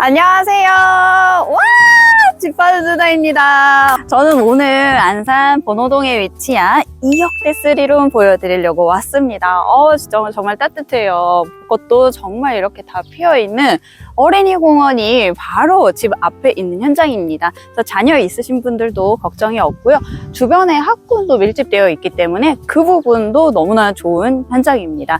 안녕하세요. 와! 집바드 누나입니다. 저는 오늘 안산 번호동에 위치한 2역대 3룸 보여드리려고 왔습니다. 어, 진짜 정말 따뜻해요. 그것도 정말 이렇게 다 피어있는 어린이 공원이 바로 집 앞에 있는 현장입니다. 그래서 자녀 있으신 분들도 걱정이 없고요. 주변에 학군도 밀집되어 있기 때문에 그 부분도 너무나 좋은 현장입니다.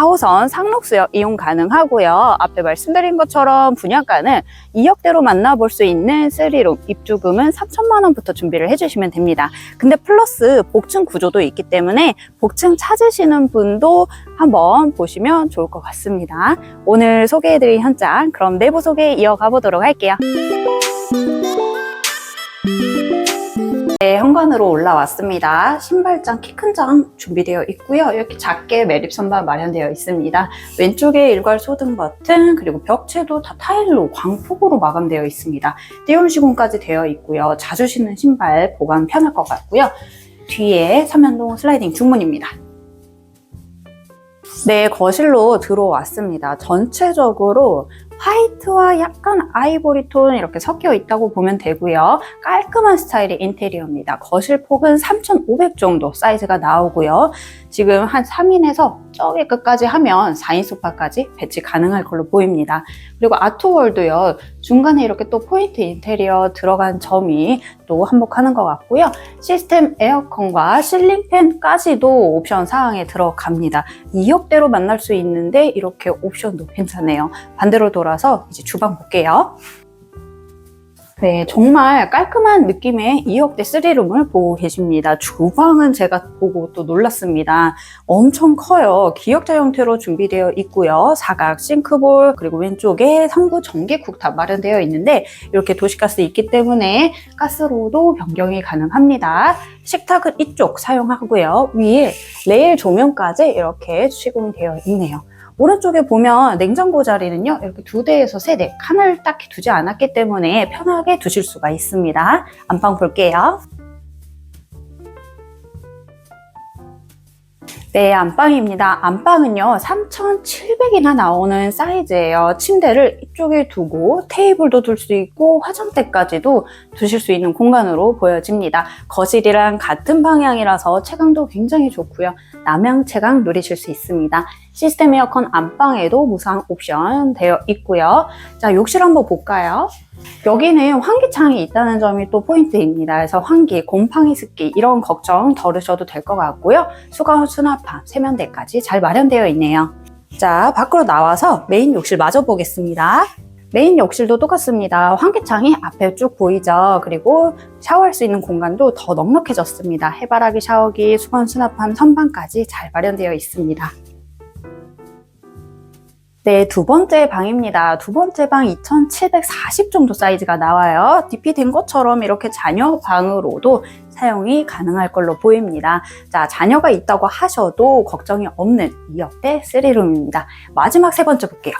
4호선 상록수역 이용 가능하고요. 앞에 말씀드린 것처럼 분양가는 2억대로 만나볼 수 있는 3룸 입주금은 3천만 원부터 준비를 해주시면 됩니다. 근데 플러스 복층 구조도 있기 때문에 복층 찾으시는 분도 한번 보시면 좋을 것 같습니다. 오늘 소개해드린 현장 그럼 내부 소개 이어가 보도록 할게요. 네, 현관으로 올라왔습니다. 신발장, 키 큰 장 준비되어 있고요. 이렇게 작게 매립 선반 마련되어 있습니다. 왼쪽에 일괄 소등 버튼, 그리고 벽체도 다 타일로 광폭으로 마감되어 있습니다. 띄움 시공까지 되어 있고요. 자주 신는 신발 보관 편할 것 같고요. 뒤에 삼연동 슬라이딩 중문입니다. 네, 거실로 들어왔습니다. 전체적으로 화이트와 약간 아이보리 톤 이렇게 섞여 있다고 보면 되고요. 깔끔한 스타일의 인테리어입니다. 거실 폭은 3,500 정도 사이즈가 나오고요. 지금 한 3인에서 저기 끝까지 하면 4인 소파까지 배치 가능할 걸로 보입니다. 그리고 아트월도요. 중간에 이렇게 또 포인트 인테리어 들어간 점이 또 한몫하는 것 같고요. 시스템 에어컨과 실링팬까지도 옵션 사항에 들어갑니다. 2억대로 만날 수 있는데 이렇게 옵션도 괜찮네요. 반대로 돌아서 이제 주방 볼게요. 네, 정말 깔끔한 느낌의 2억대 3룸을 보고 계십니다. 주방은 제가 보고 또 놀랐습니다. 엄청 커요. 기역자 형태로 준비되어 있고요. 사각 싱크볼, 그리고 왼쪽에 성부 전기쿡탑 마련되어 있는데 이렇게 도시가스 있기 때문에 가스로도 변경이 가능합니다. 식탁은 이쪽 사용하고요. 위에 레일 조명까지 이렇게 시공이 되어 있네요. 오른쪽에 보면 냉장고 자리는요, 이렇게 두 대에서 세 대, 칸을 딱히 두지 않았기 때문에 편하게 두실 수가 있습니다. 안방 볼게요. 네, 안방입니다. 안방은요, 3,700이나 나오는 사이즈예요. 침대를 이쪽에 두고 테이블도 둘 수 있고 화장대까지도 두실 수 있는 공간으로 보여집니다. 거실이랑 같은 방향이라서 채광도 굉장히 좋고요. 남향 채광 누리실 수 있습니다. 시스템 에어컨 안방에도 무상 옵션 되어 있고요. 자, 욕실 한번 볼까요? 여기는 환기창이 있다는 점이 또 포인트입니다. 그래서 환기, 곰팡이 습기 이런 걱정 덜으셔도 될 것 같고요. 수건, 수납함, 세면대까지 잘 마련되어 있네요. 자, 밖으로 나와서 메인 욕실 마저 보겠습니다. 메인 욕실도 똑같습니다. 환기창이 앞에 쭉 보이죠. 그리고 샤워할 수 있는 공간도 더 넉넉해졌습니다. 해바라기 샤워기, 수건, 수납함, 선반까지 잘 마련되어 있습니다. 네, 두 번째 방입니다. 두 번째 방 2740 정도 사이즈가 나와요. DP 된 것처럼 이렇게 자녀 방으로도 사용이 가능할 걸로 보입니다. 자, 자녀가 있다고 하셔도 걱정이 없는 2억대 3룸입니다. 마지막 세 번째 볼게요.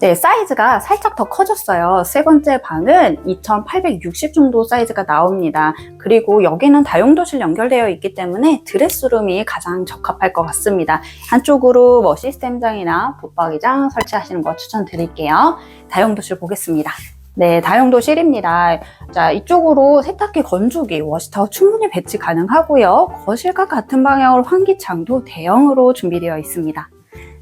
네, 사이즈가 살짝 더 커졌어요. 세 번째 방은 2860 정도 사이즈가 나옵니다. 그리고 여기는 다용도실 연결되어 있기 때문에 드레스룸이 가장 적합할 것 같습니다. 한쪽으로 뭐 시스템장이나 붙박이장 설치하시는 거 추천드릴게요. 다용도실 보겠습니다. 네, 다용도실입니다. 자, 이쪽으로 세탁기, 건조기, 워시타워 충분히 배치 가능하고요. 거실과 같은 방향으로 환기창도 대형으로 준비되어 있습니다.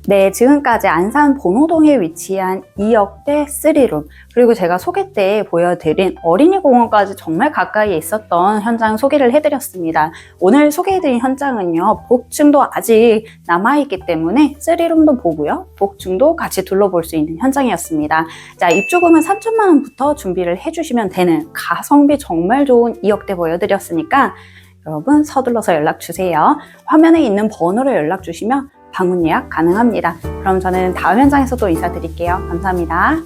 네, 지금까지 안산 본호동에 위치한 2억대 3룸 그리고 제가 소개 때 보여드린 어린이 공원까지 정말 가까이에 있었던 현장 소개를 해드렸습니다. 오늘 소개해드린 현장은요, 복층도 아직 남아있기 때문에 3룸도 보고요, 복층도 같이 둘러볼 수 있는 현장이었습니다. 자, 입주금은 3천만 원부터 준비를 해주시면 되는 가성비 정말 좋은 2억대 보여드렸으니까 여러분 서둘러서 연락 주세요. 화면에 있는 번호로 연락 주시면 방문 예약 가능합니다. 그럼 저는 다음 현장에서 또 인사드릴게요. 감사합니다.